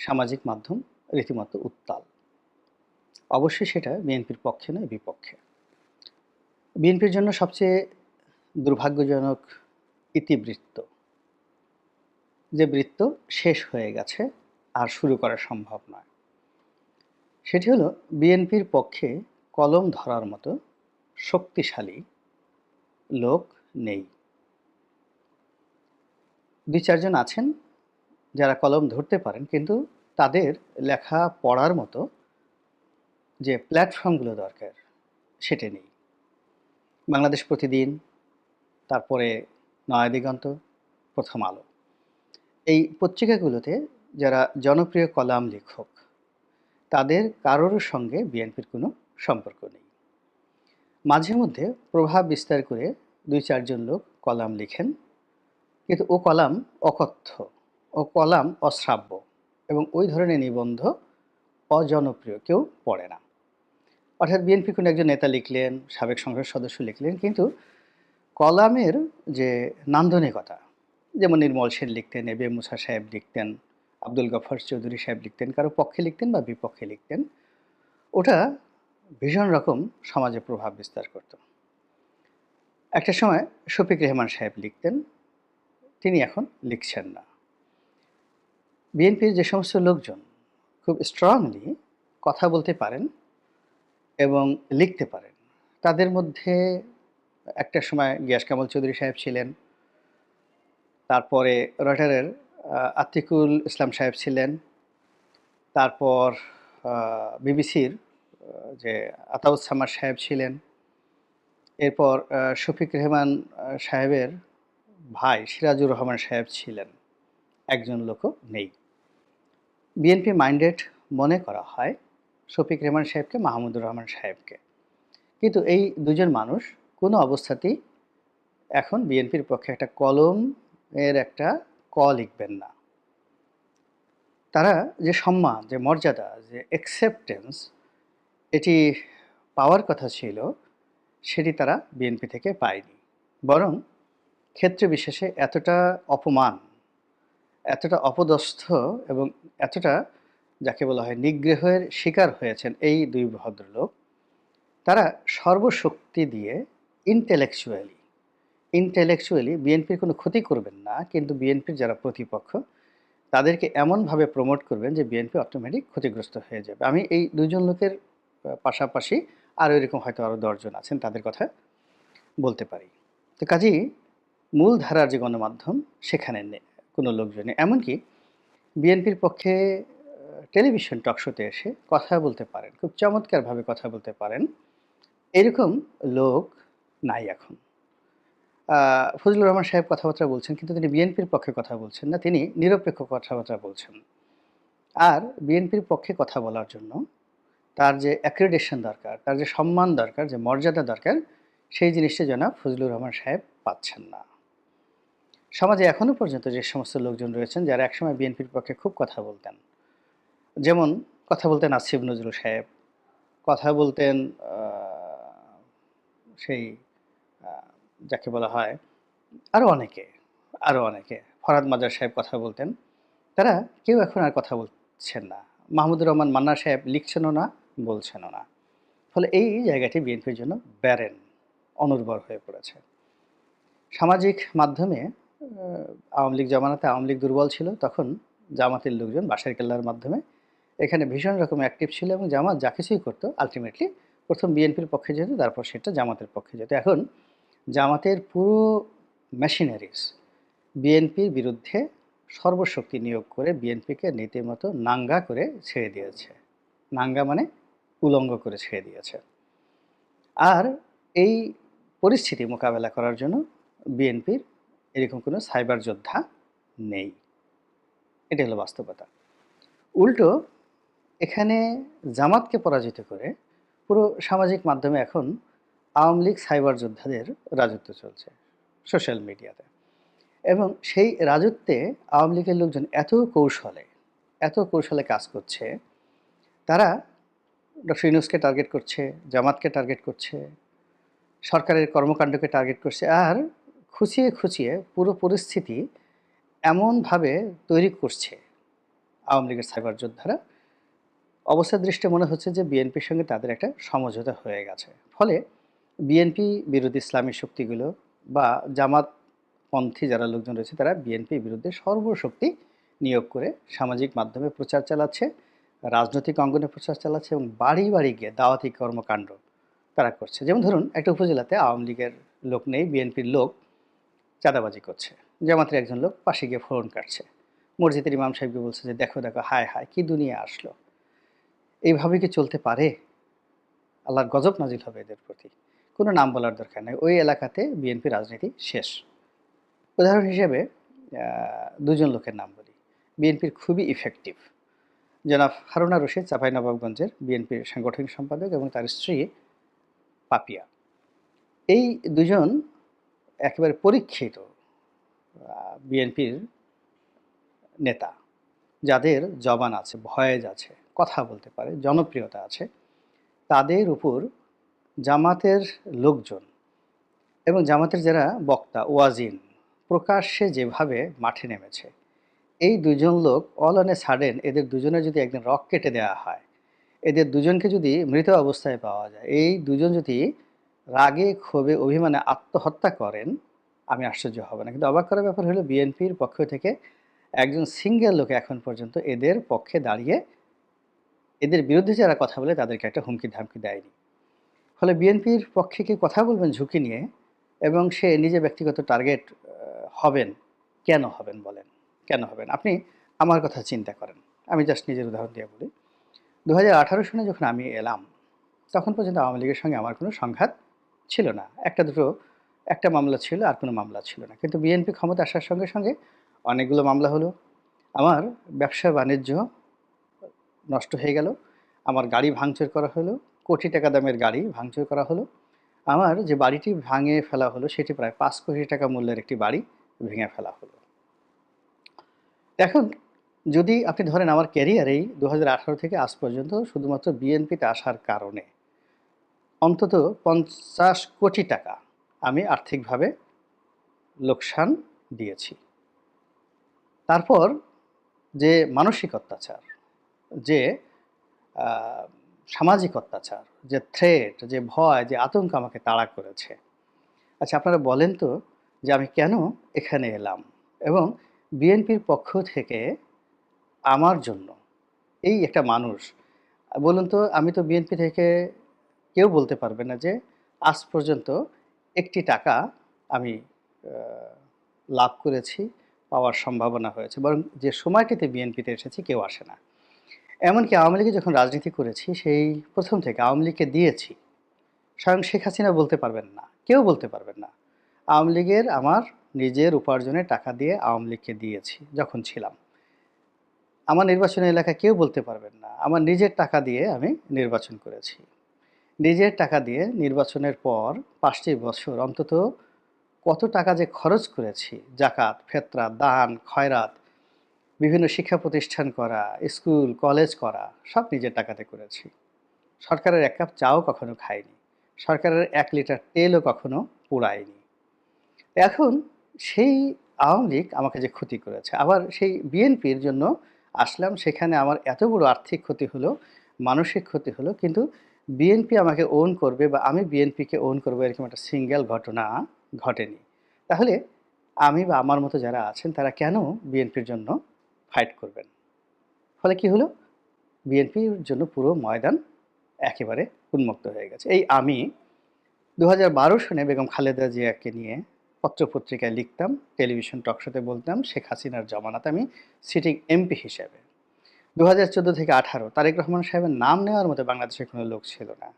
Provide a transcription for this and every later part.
সামাজিক মাধ্যম রীতিমতো উত্তাল। অবশ্যই সেটা বিএনপির পক্ষে নয়, বিপক্ষে। বিএনপির জন্য সবচেয়ে দুর্ভাগ্যজনক ইতিবৃত্ত। যে বৃত্ত শেষ হয়ে গেছে আর শুরু করা সম্ভব নয়। সেটি হলো বিএনপির পক্ষে কলম ধরার মতো শক্তিশালী লোক নেই। দুই চারজন আছেন যারা কলম ধরতে পারেন, কিন্তু তাদের লেখা পড়ার মতো যে প্ল্যাটফর্মগুলো দরকার, সেটা নেই। বাংলাদেশ প্রতিদিন, তারপরে নয়াদিগন্ত প্রথম আলো। এই পত্রিকাগুলোতে যারা জনপ্রিয় কলাম লেখক, তাদের কারোর সঙ্গে বিএনপির কোনো সম্পর্ক নেই। মাঝে মধ্যে প্রভাব বিস্তার করে দুই চারজন লোক কলাম লিখেন, কিন্তু ও কলাম অকথ্য। ও কলাম অশ্রাব্য এবং ওই ধরনের নিবন্ধ অজনপ্রিয়, কেউ পড়ে না। অর্থাৎ বিএনপি কোনো একজন নেতা লিখলেন, সাবেক সংসদ সদস্য লিখলেন, কিন্তু কলামের যে নান্দনিকতা, যেমন নির্মল সেন লিখতেন, এ বি মুসা সাহেব লিখতেন, আব্দুল গফর চৌধুরী সাহেব লিখতেন, কারও পক্ষে লিখতেন বা বিপক্ষে লিখতেন, ওটা ভীষণ রকম সমাজে প্রভাব বিস্তার করত। একটা সময় শফিক রেহমান সাহেব লিখতেন, তিনি এখন লিখছেন না। বিএনপির যে সমস্ত লোকজন খুব স্ট্রংলি কথা বলতে পারেন এবং লিখতে পারেন তাদের মধ্যে একটা সময় গিয়াস কামাল চৌধুরী সাহেব ছিলেন তারপরে রয়টারের আহ, আতিকুল ইসলাম সাহেব ছিলেন তারপর বিবিসির যে আতাউস সামার সাহেব ছিলেন এরপর শফিক রেহমান সাহেবের ভাই সিরাজুর রহমান সাহেব ছিলেন। একজন লোকও নেই। বিএনপি মাইন্ডেড মনে করা হয় শফিক রেহমান সাহেবকে, মাহমুদুর রহমান সাহেবকে। কিন্তু এই দুজন মানুষ কোনো অবস্থাতেই এখন বিএনপির পক্ষে একটা কলম এর একটা ক লিখবেন না। তারা যে সম্মান, যে মর্যাদা, যে অ্যাকসেপ্টেন্স এটি পাওয়ার কথা ছিল, সেটি তারা বিএনপি থেকে পায়নি। বরং ক্ষেত্র বিশেষে এতটা অপমান এতটা অপদস্থ এবং এতটা যাকে বলা হয় নিগ্রহের শিকার হয়েছেন এই দুই ভদ্রলোক, তারা সর্বশক্তি দিয়ে ইন্টেলেকচুয়ালি ইন্টেলেকচুয়ালি বিএনপির কোনো ক্ষতি করবেন না, কিন্তু বিএনপির যারা প্রতিপক্ষ, তাদেরকে এমনভাবে প্রমোট করবেন যে বিএনপি অটোমেটিক ক্ষতিগ্রস্ত হয়ে যাবে। আমি এই দুজন লোকের পাশাপাশি আরও এরকম হয়তো আরও দশজন আছেন, তাদের কথা বলতে পারি। তো কাজেই মূলধারার যে গণমাধ্যম, সেখানে নেই। কোনো লোকজনে এমনকি বিএনপির পক্ষে টেলিভিশন টকশোতে এসে কথা বলতে পারেন, খুব চমৎকারভাবে কথা বলতে পারেন, এরকম লোক নাই এখন। ফজলুর রহমান সাহেব কথাবার্তা বলছেন, কিন্তু তিনি বিএনপির পক্ষে কথা বলছেন না, তিনি নিরপেক্ষ কথাবার্তা বলছেন। আর বিএনপির পক্ষে কথা বলার জন্য তার যে অ্যাক্রেডিটেশন দরকার, তার যে সম্মান দরকার, যে মর্যাদা দরকার, সেই জিনিসটা জনাব ফজলুর রহমান সাহেব পাচ্ছেন না। সমাজে এখনও পর্যন্ত যে সমস্ত লোকজন রয়েছেন, যারা একসময় বিএনপির পক্ষে খুব কথা বলতেন। যেমন কথা বলতেন আসিফ নজরুল সাহেব, কথা বলতেন সেই যাকে বলা হয় আরও অনেকে আরও অনেকে, ফরাদ মাজার সাহেব কথা বলতেন। তারা কেউ এখন আর কথা বলছেন না। মাহমুদুর রহমান মান্না সাহেব লিখছেনও না, বলছেনও না। ফলে এই জায়গাটি বিএনপির জন্য ব্যারেন, অনুর্বর হয়ে পড়েছে। সামাজিক মাধ্যমে আওয়ামী লীগ জমানাতে আওয়ামী লীগ দুর্বল ছিল, তখন জামাতের লোকজন বাসার কেল্লার মাধ্যমে এখানে ভীষণ রকম অ্যাক্টিভ ছিল এবং জামাত যা কিছুই করতো আলটিমেটলি প্রথম বিএনপির পক্ষে যেত তারপর সেটা জামাতের পক্ষে যেত এখন জামাতের পুরো মেশিনারিজ বিএনপির বিরুদ্ধে সর্বশক্তি নিয়োগ করে বিএনপিকে নীতিমতো নাঙ্গা করে ছেড়ে দিয়েছে। নাঙ্গা মানে উলঙ্গ করে ছেড়ে দিয়েছে। আর এই পরিস্থিতি মোকাবেলা করার জন্য বিএনপির এরকম কোনো সাইবার যোদ্ধা নেই। এটা হলো বাস্তবতা। উল্টো, এখানে জামাতকে পরাজিত করে পুরো সামাজিক মাধ্যমে এখন আওয়ামী লীগ সাইবার যোদ্ধাদের রাজত্ব চলছে সোশ্যাল মিডিয়াতে। এবং সেই রাজত্বে আওয়ামী লীগের লোকজন এত কৌশলে এত কৌশলে কাজ করছে, তারা ডক্টর ইউনুসকে টার্গেট করছে, জামাতকে টার্গেট করছে, সরকারের কর্মকাণ্ডকে টার্গেট করছে, আর খুঁচিয়ে খুঁচিয়ে পুরো পরিস্থিতি এমনভাবে তৈরি করছে আওয়ামী লীগের সাইবার যোদ্ধারা। অবস্থার দৃষ্টি মনে হচ্ছে যে বিএনপির সঙ্গে তাদের একটা সমঝোতা হয়ে গেছে। ফলে বিএনপি বিরোধী ইসলামী শক্তিগুলো বা জামাত পন্থী যারা লোকজন রয়েছে, তারা বিএনপি বিরুদ্ধে সর্বশক্তি নিয়োগ করে সামাজিক মাধ্যমে প্রচার চালাচ্ছে, রাজনৈতিক অঙ্গনে প্রচার চালাচ্ছে এবং বাড়ি বাড়ি গিয়ে দাওয়াতি কর্মকাণ্ড তারা করছে। যেমন ধরুন, একটা উপজেলাতে আওয়ামী লীগের লোক নেই, বিএনপির লোক চাঁদাবাজি করছে। জামাতের একজন লোক পাশে গিয়ে ফোরন কাটছে। মসজিদের ইমাম সাহেবকে বলছে যে, দেখো দেখো, হায় হায়, কি দুনিয়া আসলো। এইভাবে কি চলতে পারে? আল্লাহর গজব নাজিল হবে এদের প্রতি। কোনো নাম বলার দরকার নেই। ওই এলাকাতে বিএনপি রাজনীতি শেষ। উদাহরণ হিসেবে দুজন লোকের নাম বলি। বিএনপির খুবই ইফেক্টিভ জনাব হারুনা রশিদ চাঁপাইনবাবগঞ্জের বিএনপির সাংগঠনিক সম্পাদক এবং তার স্ত্রী পাপিয়া। এই দুজন একেবারে পরীক্ষিত বিএনপির নেতা, যাদের জবান আছে, ভয়েজ আছে, কথা বলতে পারে, জনপ্রিয়তা আছে, তাদের উপর জামাতের লোকজন এবং জামাতের যারা বক্তা, ওয়াজিন, প্রকাশ্যে যেভাবে মাঠে নেমেছে, এই দুজন লোক অল অন এ সাডেন এদের দুজনের যদি একদিন রক কেটে দেওয়া হয়, এদের দুজনকে যদি মৃত অবস্থায় পাওয়া যায়, এই দুজন যদি রাগে, ক্ষোভে, অভিমানে আত্মহত্যা করেন, আমি আশ্চর্য হব না। কিন্তু অবাক করার ব্যাপার হলো, বিএনপির পক্ষ থেকে একজন সিঙ্গেল লোক এখন পর্যন্ত এদের পক্ষে দাঁড়িয়ে, এদের বিরুদ্ধে যারা কথা বলে, তাদেরকে একটা হুমকি ধামকি দেয়নি। ফলে বিএনপির পক্ষে কি কথা বলবেন ঝুঁকি নিয়ে এবং সে নিজে ব্যক্তিগত টার্গেট হবেন, কেন হবেন বলেন? কেন হবেন? আপনি আমার কথা চিন্তা করেন। আমি জাস্ট নিজের উদাহরণ দিয়ে বলি। দু সনে যখন আমি এলাম, তখন পর্যন্ত আওয়ামী লীগের সঙ্গে আমার কোনো সংঘাত ছিল না। একটা দুটো, একটা মামলা ছিল, আর কোনো মামলা ছিল না। কিন্তু বিএনপি ক্ষমতা আসার সঙ্গে সঙ্গে অনেকগুলো মামলা হলো। আমার ব্যবসা বাণিজ্য নষ্ট হয়ে গেল। আমার গাড়ি ভাঙচুর করা হলো। কোটি টাকা দামের গাড়ি ভাঙচুর করা হলো। আমার যে বাড়িটি ভাঙে ফেলা হলো, সেটি প্রায় পাঁচ কোটি টাকা মূল্যের একটি বাড়ি ভেঙে ফেলা হলো। এখন যদি আপনি ধরেন আমার ক্যারিয়ারেই দু হাজার আঠারো থেকে আজ পর্যন্ত শুধুমাত্র বিএনপিতে আসার কারণে অন্তত পঞ্চাশ কোটি টাকা আমি আর্থিকভাবে লোকসান দিয়েছি। তারপর যে মানসিক অত্যাচার, যে সামাজিক অত্যাচার, যে থ্রেট যে ভয়, যে আতঙ্ক আমাকে তাড়া করেছে। আচ্ছা আপনারা বলেন তো যে আমি কেন এখানে এলাম এবং বিএনপির পক্ষ থেকে আমার জন্য এই একটা মানুষ, বলুন তো আমি তো বিএনপি থেকে কেউ বলতে পারবে না যে আজ পর্যন্ত একটি টাকা আমি লাভ করেছি, পাওয়ার সম্ভাবনা হয়েছে। বরং যে সময়টিতে বিএনপিতে এসেছি কেউ আসে না। এমনকি আওয়ামী লীগে যখন রাজনীতি করেছি, সেই প্রথম থেকে আওয়ামী লীগকে দিয়েছি, স্বয়ং শেখ হাসিনা বলতে পারবেন না, কেউ বলতে পারবেন না। আওয়ামী লীগের আমার নিজের উপার্জনের টাকা দিয়ে আওয়ামী লীগকে দিয়েছি, যখন ছিলাম। আমার নির্বাচনী এলাকা কেউ বলতে পারবেন না, আমার নিজের টাকা দিয়ে আমি নির্বাচন করেছি। নিজের টাকা দিয়ে নির্বাচনের পর পাঁচটি বছর অন্তত কত টাকা যে খরচ করেছি, জাকাত ফেতরা দান, খয়রাত, বিভিন্ন শিক্ষা প্রতিষ্ঠান করা, স্কুল, কলেজ করা, সব নিজের টাকাতে করেছি। সরকারের এক কাপ চাও কখনো খাইনি, সরকারের এক লিটার তেলও কখনো পোড়ায়নি। এখন সেই আওয়ামী লীগ আমাকে যে ক্ষতি করেছে, আবার সেই বিএনপির জন্য আসলাম, সেখানে আমার এত বড় আর্থিক ক্ষতি হলো, মানসিক ক্ষতি হলো, কিন্তু বিএনপি আমাকে ওন করবে বা আমি বিএনপিকে ওন করব এরকম একটা সিঙ্গেল ঘটনা ঘটেনি। তাহলে আমি বা আমার মতো যারা আছেন, তারা কেন বিএনপির জন্য ফাইট করবেন? ফলে কি হলো? বিএনপির জন্য পুরো ময়দান একেবারে উন্মুক্ত হয়ে গেছে। এই আমি দু হাজার সনে বেগম খালেদা জিয়াকে নিয়ে পত্রপত্রিকায় লিখতাম, টেলিভিশন টকশোতে বলতাম, শেখ হাসিনার জমানাতে আমি সিটিং এমপি হিসেবে। দু হাজার চোদ্দ থেকে আঠারো তারেক রহমান সাহেবের নাম নেওয়ার মতো বাংলাদেশে কোনো লোক ছিল না।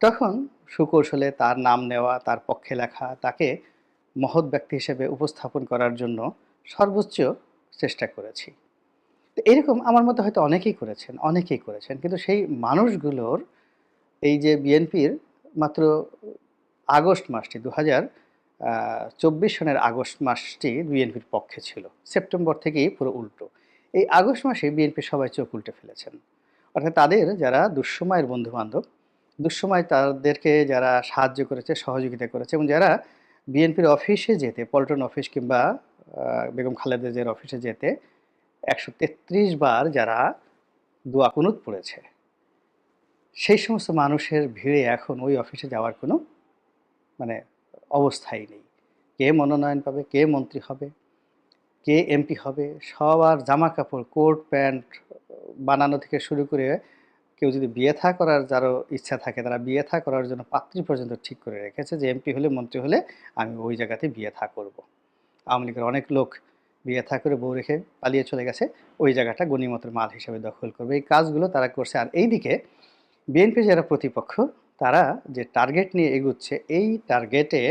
তখন সুকৌশলে তার নাম নেওয়া, তার পক্ষে লেখা, তাকে মহৎ ব্যক্তি হিসেবে উপস্থাপন করার জন্য সর্বোচ্চ চেষ্টা করেছি। তো এরকম আমার মতো হয়তো অনেকেই করেছেন অনেকেই করেছেন, কিন্তু সেই মানুষগুলোর এই যে বিএনপির মাত্র আগস্ট মাসটি দু হাজার চব্বিশ সনের আগস্ট মাসটি বিএনপির পক্ষে ছিল। সেপ্টেম্বর থেকেই পুরো উল্টো। এই আগস্ট মাসে বিএনপি সবাই চোখ উল্টে ফেলেছেন। অর্থাৎ তাদের যারা দুঃসময়ের বন্ধু বান্ধব দুঃসময় তাদেরকে যারা সাহায্য করেছে, সহযোগিতা করেছে এবং যারা বিএনপির অফিসে যেতে, পল্টন অফিস কিংবা বেগম খালেদা জিয়ার অফিসে যেতে একশো তেত্রিশ বার যারা দোয়া কুনুত পড়েছে। সেই সমস্ত মানুষের ভিড়ে এখন ওই অফিসে যাওয়ার কোনো মানে অবস্থাই নেই। কে মনোনয়ন পাবে, কে মন্ত্রী হবে কে এমপি হবে, সবার জামা কাপড় কোট, প্যান্ট বানানো থেকে শুরু করে কেউ যদি বিয়ে থা করার যারও ইচ্ছা থাকে, তারা বিয়ে থা করার জন্য পাত্রী পর্যন্ত ঠিক করে রেখেছে যে এমপি হলে, মন্ত্রী হলে আমি ওই জায়গাতে বিয়ে থা করব। আওয়ামী লীগের অনেক লোক বিয়ে থা করে বউ রেখে পালিয়ে চলে গেছে, ওই জায়গাটা গণিমতের মাল হিসেবে দখল করবে এই কাজগুলো তারা করছে আর এইদিকে বিএনপি যারা প্রতিপক্ষ, তারা যে টার্গেট নিয়ে এগুচ্ছে, এই টার্গেটে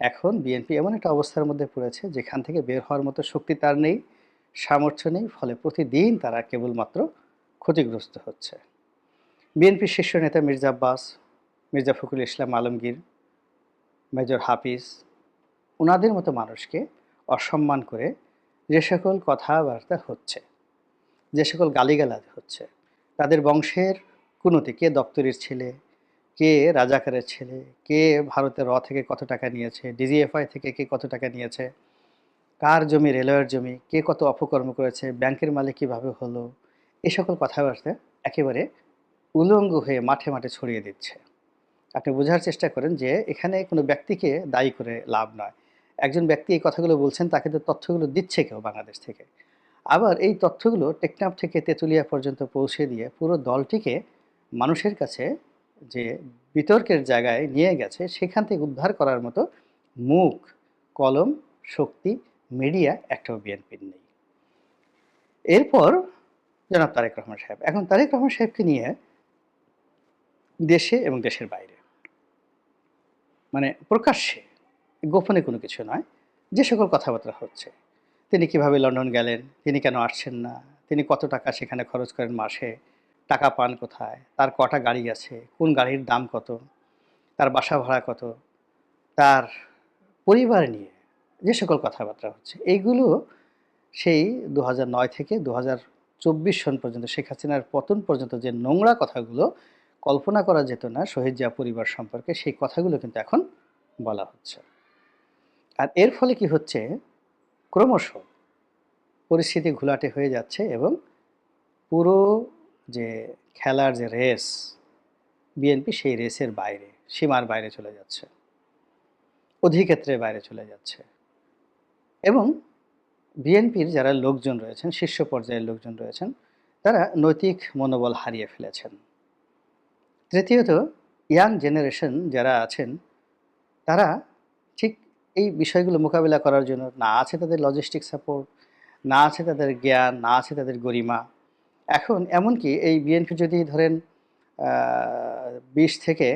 এখন বিএনপি এমন একটা অবস্থার মধ্যে পড়েছে, যেখান থেকে বের হওয়ার মতো শক্তি তার নেই, সামর্থ্য নেই, ফলে প্রতিদিন তারা কেবলমাত্র ক্ষতিগ্রস্ত হচ্ছে। বিএনপির শীর্ষ নেতা মির্জা আব্বাস, মির্জা ফখরুল ইসলাম আলমগীর, মেজর হাফিজ ওনাদের মতো মানুষকে অসম্মান করে যে সকল কথাবার্তা হচ্ছে, যে সকল গালিগালাজ হচ্ছে, তাদের বংশের কুনতি কে দপ্তরের ছেলে কে রাজাকারের ছেলে? কে ভারতের র থেকে কত টাকা নিয়েছে? ডিজিএফআই থেকে কে কত টাকা নিয়েছে? কার জমি, রেলওয়ের জমি? কে কত অপকর্ম করেছে? ব্যাংকের মালিক কীভাবে হলো? এই সকল কথাবার্তা একেবারে উলঙ্গ হয়ে মাঠে মাঠে ছড়িয়ে দিচ্ছে। আপনি বোঝার চেষ্টা করেন যে এখানে কোনো ব্যক্তিকে দায়ী করে লাভ নয়। একজন ব্যক্তি এই কথাগুলো বলছেন, তাকে তো তথ্যগুলো দিচ্ছে কেউ বাংলাদেশ থেকে। আবার এই তথ্যগুলো টেকনাফ থেকে তেঁতুলিয়া পর্যন্ত পৌঁছে দিয়ে পুরো দলটিকে মানুষের কাছে যে বিতর্কের জায়গায় নিয়ে গেছে, সেখান থেকে উদ্ধার করার মতো মুখ, কলম, শক্তি, মিডিয়া, একটাও বিএনপির নেই। এরপর জনাব তারেক রহমান সাহেব। এখন তারেক রহমান সাহেবকে নিয়ে দেশে এবং দেশের বাইরে মানে প্রকাশ্যে, গোপনে কোনো কিছু নয়, যে সকল কথাবার্তা হচ্ছে। তিনি কীভাবে লন্ডন গেলেন, তিনি কেন আসছেন না, তিনি কত টাকা সেখানে খরচ করেন মাসে টাকা পান কোথায়? তার কটা গাড়ি আছে? কোন গাড়ির দাম কত? তার বাসা ভাড়া কত? তার পরিবার নিয়ে যে সকল কথাবার্তা হচ্ছে। এইগুলো সেই দু নয় থেকে দু সন পর্যন্ত, শেখ হাসিনার পতন পর্যন্ত যে নোংরা কথাগুলো কল্পনা করা যেত না, শহীদ জিয়া পরিবার সম্পর্কে, সেই কথাগুলো কিন্তু এখন বলা হচ্ছে। আর এর ফলে কি হচ্ছে? ক্রমশ পরিস্থিতি ঘোলাটে হয়ে যাচ্ছে এবং পুরো যে খেলার যে রেস, বিএনপি সেই রেসের বাইরে, সীমার বাইরে চলে যাচ্ছে। অধিক্ষেত্রের বাইরে চলে যাচ্ছে। এবং বিএনপির যারা লোকজন রয়েছেন, শীর্ষ পর্যায়ের লোকজন রয়েছেন, তারা নৈতিক মনোবল হারিয়ে ফেলেছেন। তৃতীয়ত, ইয়াং জেনারেশন যারা আছেন, তারা ঠিক এই বিষয়গুলো মোকাবিলা করার জন্য না আছে তাদের লজিস্টিক সাপোর্ট না আছে তাদের জ্ঞান, না আছে তাদের গরিমা এখন এমনকি এই বিএনপি যদি ধরেন বিশ থেকে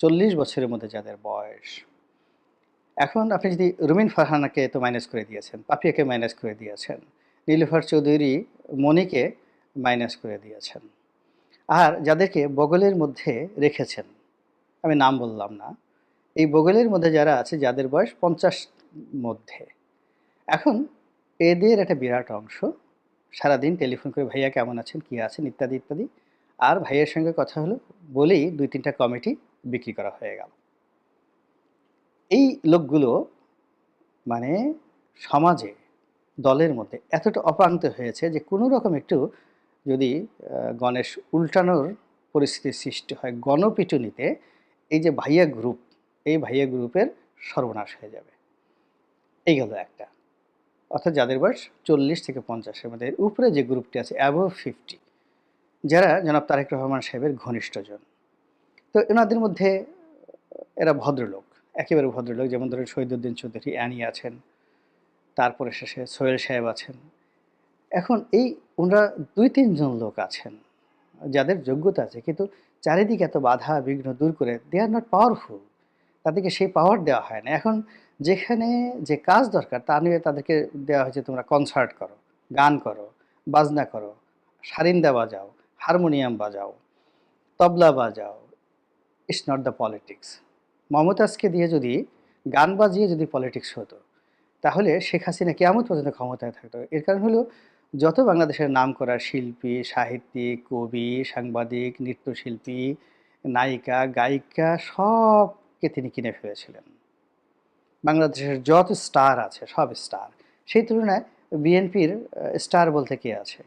চল্লিশ বছরের মধ্যে যাদের বয়স, এখন আপনি যদি রুমিন ফারহানাকে তো মাইনাস করে দিয়েছেন, পাপিয়াকে মাইনাস করে দিয়েছেন, নীলুফার চৌধুরী মনিকে মাইনাস করে দিয়েছেন, আর যাদেরকে বগলের মধ্যে রেখেছেন, আমি নাম বললাম না, এই বগলের মধ্যে যারা আছে, যাদের বয়স পঞ্চাশ মধ্যে, এখন এদের একটা বিরাট অংশ সারাদিন টেলিফোন করে, ভাইয়া কেমন আছেন? কী আছেন? ইত্যাদি ইত্যাদি। আর ভাইয়ের সঙ্গে কথা হলো, বলেই দুই তিনটা কমিটি বিক্রি করা হয়ে গেল। এই লোকগুলো মানে সমাজে, দলের মধ্যে এতটা অপান্ত হয়েছে যে কোনো রকম একটু যদি গণেশ উল্টানোর পরিস্থিতির সৃষ্টি হয় গণপিটুনিতে, এই যে ভাইয়া গ্রুপ এই ভাইয়া গ্রুপের সর্বনাশ হয়ে যাবে। এই গেল একটা। অর্থাৎ যাদের বয়স চল্লিশ থেকে পঞ্চাশের মধ্যে। উপরে যে গ্রুপটি আছে অ্যাবভ ফিফটি যারা জনাব তারেক রহমান সাহেবের ঘনিষ্ঠজন তো এনাদের মধ্যে এরা ভদ্রলোক, একেবারে ভদ্রলোক। যেমন ধরেন শহীদুদ্দিন চৌধুরী অ্যানি আছেন, তারপরে শেষে সোহেল সাহেব আছেন। এখন এই ওনারা দুই তিনজন লোক আছেন, যাদের যোগ্যতা আছে। কিন্তু চারিদিকে এত বাধা বিঘ্ন দূর করে দে আর নট পাওয়ারফুল তাদেরকে সেই পাওয়ার দেওয়া হয় না। এখন যেখানে যে কাজ দরকার, তা নিয়ে তাদেরকে দেওয়া হয়েছে, তোমরা কনসার্ট করো, গান করো, বাজনা করো, সারিন্দা বাজাও হারমোনিয়াম বাজাও, তবলা বাজাও ইটস নট দ্য পলিটিক্স মমতাজকে দিয়ে যদি গান বাজিয়ে যদি পলিটিক্স হতো, তাহলে শেখ হাসিনা কেমন পর্যন্ত ক্ষমতায় থাকতো। এর কারণ হলো, যত বাংলাদেশের নাম করা শিল্পী, সাহিত্যিক, কবি, সাংবাদিক, নৃত্যশিল্পী, নায়িকা, গায়িকা, সবকে তিনি কিনে ফেলেছিলেন। বাংলাদেশের যত স্টার আছে, সব স্টার। সেই তুলনায় বিএনপির স্টার বলতে কে আছে?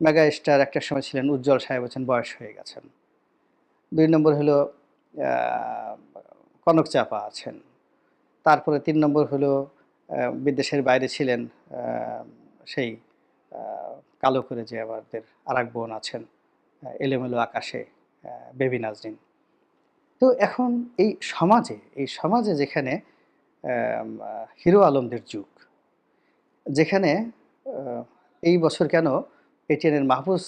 মেগা স্টার একটা সময় ছিলেন, উজ্জ্বল সাহেব হচ্ছেন বয়স হয়ে গেছেন। দুই নম্বর হলো কনক চাপা আছেন। তারপরে তিন নম্বর হলো বিদেশের বাইরে ছিলেন সেই কালো করে যে আমাদের আর এক বোন আছেন এলোমেলো আকাশে বেবি নাজরিন তো এখন এই সমাজে এই সমাজে যেখানে হিরো আলমদের যুগ, যেখানে এই বছর কেন এটিএনের মাহফুজ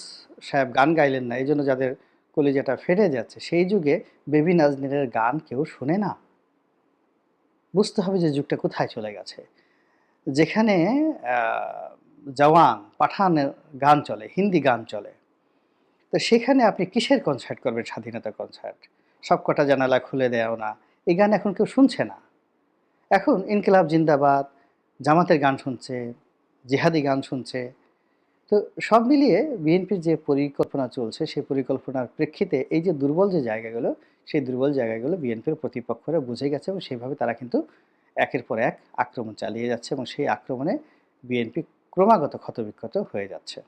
সাহেব গান গাইলেন না এই জন্য যাদের কলিজাটা ফেটে যাচ্ছে, সেই যুগে বেবি নাজনীনের গান কেউ শোনে না। বুঝতে হবে যে যুগটা কোথায় চলে গেছে। যেখানে জওয়ান পাঠানের গান চলে, হিন্দি গান চলে, তো সেখানে আপনি কিসের কনসার্ট করবেন স্বাধীনতা কনসার্ট সবকটা জানালা খুলে দেও না, এই গান এখন কেউ শুনছে না। এখন ইনকিলাব জিন্দাবাদ, জামাতের গান শুনছে, জেহাদি গান শুনছে। তো সব মিলিয়ে বিএনপির যে পরিকল্পনা চলছে, সেই পরিকল্পনার প্রেক্ষিতে এই যে দুর্বল যে জায়গাগুলো, সেই দুর্বল জায়গাগুলো বিএনপির প্রতিপক্ষরা বুঝে গেছে এবং সেইভাবে তারা কিন্তু একের পর এক আক্রমণ চালিয়ে যাচ্ছে এবং সেই আক্রমণে বিএনপি ক্রমাগত ক্ষতবিক্ষত হয়ে যাচ্ছে।